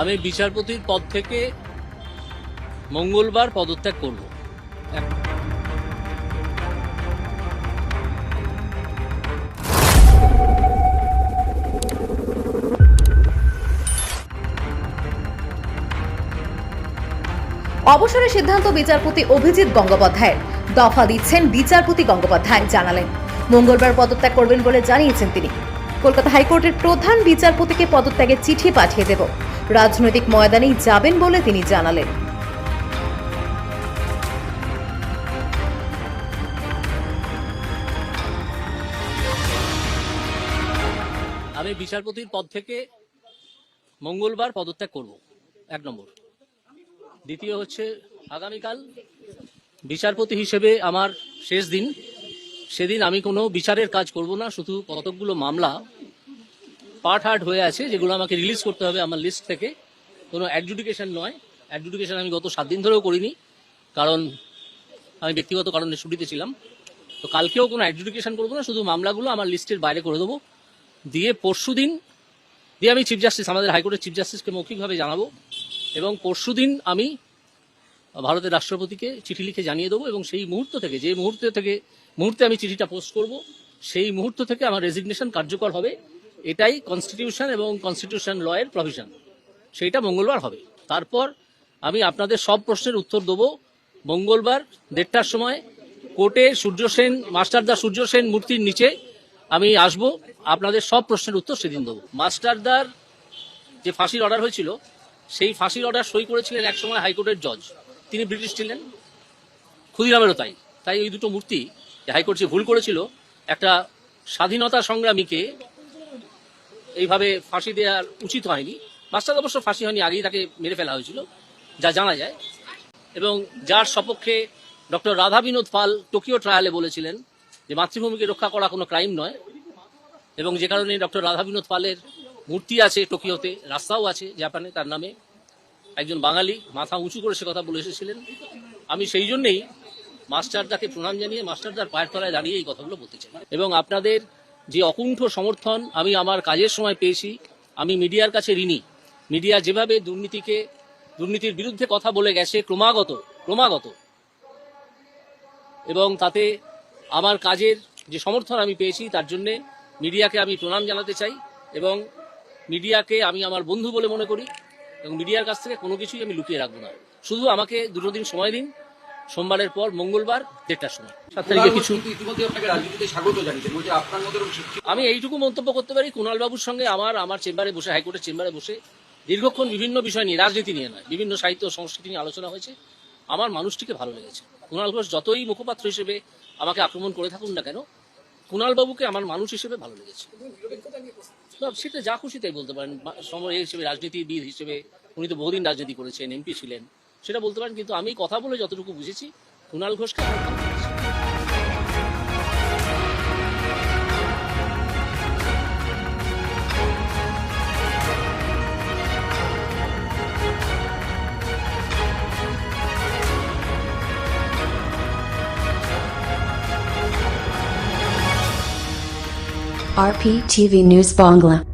আমি বিচারপতির পদ থেকে মঙ্গলবার পদত্যাগ করব। অবসরের সিদ্ধান্ত বিচারপতি অভিজিৎ গঙ্গোপাধ্যায়ের। দফা দিচ্ছেন বিচারপতি গঙ্গোপাধ্যায় জানালেন। মঙ্গলবার পদত্যাগ করবেন বলে জানিয়েছেন তিনি। কলকাতা হাইকোর্টের প্রধান বিচারপতিকে পদত্যাগের চিঠি পাঠিয়ে দেব। রাজনৈতিক ময়দানেই যাবেন বলে তিনি জানালেন। আমি বিচারপতির পদ থেকে মঙ্গলবার পদত্যাগ করব, এক নম্বর। দ্বিতীয় হচ্ছে, আগামীকাল বিচারপতি হিসেবে আমার শেষ দিন। সেদিন আমি কোনো বিচারের কাজ করব না, শুধু কতকগুলো মামলা পার্ট হার্ট হয়ে আছে, যেগুলো আমাকে রিলিজ করতে হবে আমার লিস্ট থেকে। কোনো অ্যাডজুডিকেশন নয়। অ্যাডজুডিকেশন আমি গত সাত দিন ধরেও করিনি, কারণ আমি ব্যক্তিগত কারণে ছুটিতে ছিলাম। তো কালকেও কোনো অ্যাডজুডিকেশন করব না, শুধু মামলাগুলো আমার লিস্টের বাইরে করে দেবো। দিয়ে পরশু দিন, দিয়ে আমি চিফ জাস্টিস আমাদের হাইকোর্টের চিফ জাস্টিসকে মৌখিকভাবে জানাব। এবং পরশু দিন আমি ভারতের রাষ্ট্রপতিকে চিঠি লিখে জানিয়ে দেবো এবং সেই মুহূর্ত থেকে, যে মুহূর্ত থেকে, মুহূর্তে আমি চিঠিটা পোস্ট করব, সেই মুহূর্ত থেকে আমার রেজিগনেশন কার্যকর হবে। এটাই কনস্টিটিউশন এবং কনস্টিটিউশন লয়ের প্রভিশন সেইটা মঙ্গলবার হবে। তারপর আমি আপনাদের সব প্রশ্নের উত্তর দেবো। মঙ্গলবার দেড়টার সময় কোর্টে সূর্য সেন মাস্টারদা সূর্য সেন মূর্তির নিচে আমি আসব। আপনাদের সব প্রশ্নের উত্তর সেদিন দেবো। মাস্টারদার যে ফাঁসির অর্ডার হয়েছিল, সেই ফাঁসির অর্ডার সই করেছিলেন একসময় হাইকোর্টের জজ তিনি ব্রিটিশ ছিলেন, ক্ষুদিরামেরও তাই। তাই ওই দুটো মূর্তি হাইকোর্ট যে ভুল করেছিল, একটা স্বাধীনতা সংগ্রামীকে এইভাবে ফাঁসি দেওয়ার উচিত হয়নি। মাস্টার অবশ্য ফাঁসি হয়নি, আগেই তাকে মেরে ফেলা হয়েছিল, যা জানা যায়। এবং যার সপক্ষে ডক্টর রাধা বিনোদ পাল টোকিও ট্রায়ালে বলেছিলেন যে মাতৃভূমিকে রক্ষা করা কোনো ক্রাইম নয় এবং যে কারণে ডক্টর রাধা বিনোদ পালের মূর্তি আছে টোকিওতে, রাস্তাও আছে জাপানে, তার নামে। একজন বাঙালি, মাথা উঁচু করে সে কথা বলে এসেছিলেন। আমি সেই জন্যেই মাস্টারদাকে প্রণাম জানিয়ে মাস্টারদার পায়ের তলায় দাঁড়িয়ে এই কথাগুলো বলতে চাই। এবং আপনাদের যে অকুণ্ঠ সমর্থন আমি আমার কাজের সময় পেয়েছি, আমি মিডিয়ার কাছে ঋণী। মিডিয়া যেভাবে দুর্নীতিকে, দুর্নীতির বিরুদ্ধে কথা বলে গেছে, ক্রমাগত ক্রমাগত। এবং তাতে আমার কাজের যে সমর্থন আমি পেয়েছি, তার জন্যে মিডিয়াকে আমি প্রণাম জানাতে চাই এবং মিডিয়াকে আমি আমার বন্ধু বলে মনে করি এবং মিডিয়ার কাছ থেকে কোনো কিছুই আমি লুকিয়ে রাখব না। শুধু আমাকে দুটো দিন সময় দিন সোমবারের পর মঙ্গলবার দেড়টার সময়। সাত তারিখে কিছু আমি এইটুকু মন্তব্য করতে পারি কুণাল বাবুর সঙ্গে আমার আমার চেম্বারে বসে হাইকোর্টের চেম্বারে বসে দীর্ঘক্ষণ বিভিন্ন বিষয় নিয়ে রাজনীতি নিয়ে নয় বিভিন্ন সাহিত্য সংস্কৃতি নিয়ে আলোচনা হয়েছে। আমার মানুষটিকে ভালো লেগেছে। কুণাল ঘোষ যতই মুখপাত্র হিসেবে আমাকে আক্রমণ করে থাকুন না কেন কুণাল বাবুকে আমার মানুষ হিসেবে ভালো লেগেছে। সেটা যা খুশি তাই বলতে পারেন। সময় হিসেবে রাজনীতিবিদ হিসেবে উনি তো বহুদিন রাজনীতি করেছেন এমপি ছিলেন। সেটা বলতে পারেন কিন্তু আমি কথা বলে যতটুকু বুঝেছি কুণাল ঘোষকে RPTV News Bangla